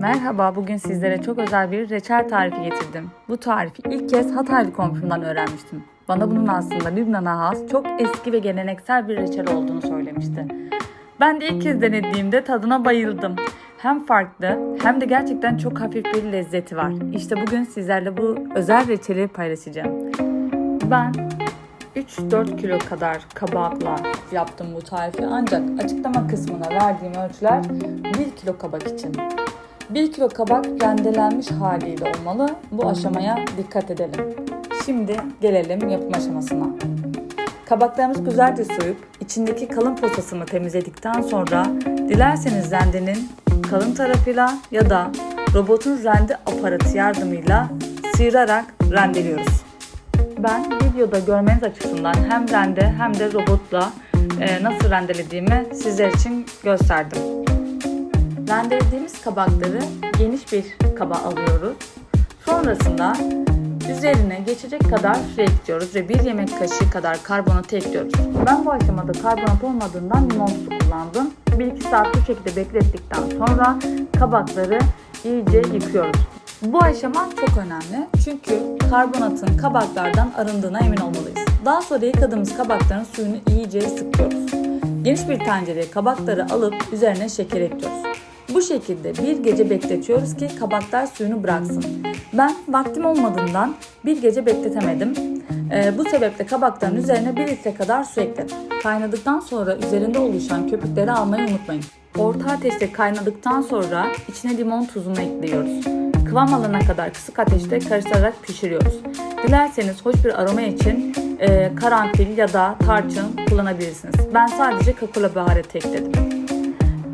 Merhaba, bugün sizlere çok özel bir reçel tarifi getirdim. Bu tarifi ilk kez Hataylı komşumdan öğrenmiştim. Bana bunun aslında Lübnan'a has çok eski ve geleneksel bir reçel olduğunu söylemişti. Ben de ilk kez denediğimde tadına bayıldım. Hem farklı hem de gerçekten çok hafif bir lezzeti var. İşte bugün sizlerle bu özel reçeli paylaşacağım. Ben 3-4 kilo kadar kabakla yaptım bu tarifi ancak açıklama kısmına verdiğim ölçüler 1 kilo kabak için. 1 kilo kabak rendelenmiş haliyle olmalı. Bu aşamaya dikkat edelim. Şimdi gelelim yapım aşamasına. Kabaklarımızı güzelce soyup içindeki kalın posasını temizledikten sonra dilerseniz rendenin kalın tarafıyla ya da robotun rende aparatı yardımıyla sıyırarak rendeliyoruz. Ben videoda görmeniz açısından hem rende hem de robotla e, nasıl rendelediğimi sizler için gösterdim. Rendelediğimiz kabakları geniş bir kaba alıyoruz. Sonrasında üzerine geçecek kadar su ekliyoruz ve bir yemek kaşığı kadar karbonatı ekliyoruz. Ben bu aşamada karbonat olmadığından limon su kullandım. 1-2 saat bu şekilde beklettikten sonra kabakları iyice yıkıyoruz. Bu aşama çok önemli çünkü karbonatın kabaklardan arındığına emin olmalıyız. Daha sonra yıkadığımız kabakların suyunu iyice sıkıyoruz. Geniş bir tencereye kabakları alıp üzerine şeker ekliyoruz. Bu şekilde bir gece bekletiyoruz ki kabaklar suyunu bıraksın. Ben vaktim olmadığından bir gece bekletemedim. Ee, bu sebeple kabakların üzerine bir litre kadar su ekledim. Kaynadıktan sonra üzerinde oluşan köpükleri almayı unutmayın. Orta ateşte kaynadıktan sonra içine limon tuzunu ekliyoruz. Kıvam alana kadar kısık ateşte karıştırarak pişiriyoruz. Dilerseniz hoş bir aroma için e, karanfil ya da tarçın kullanabilirsiniz. Ben sadece kakula baharatı ekledim.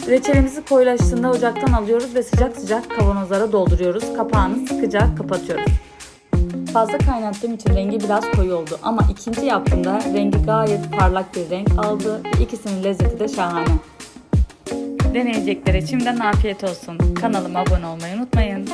Reçelimizi koyulaştığında ocaktan alıyoruz ve sıcak sıcak kavanozlara dolduruyoruz. Kapağını sıkıca kapatıyoruz. Fazla kaynattığım için rengi biraz koyu oldu ama ikinci yaptığımda rengi gayet parlak bir renk aldı ve ikisinin lezzeti de şahane. Deneyeceklere şimdiden afiyet olsun. Kanalıma abone olmayı unutmayın.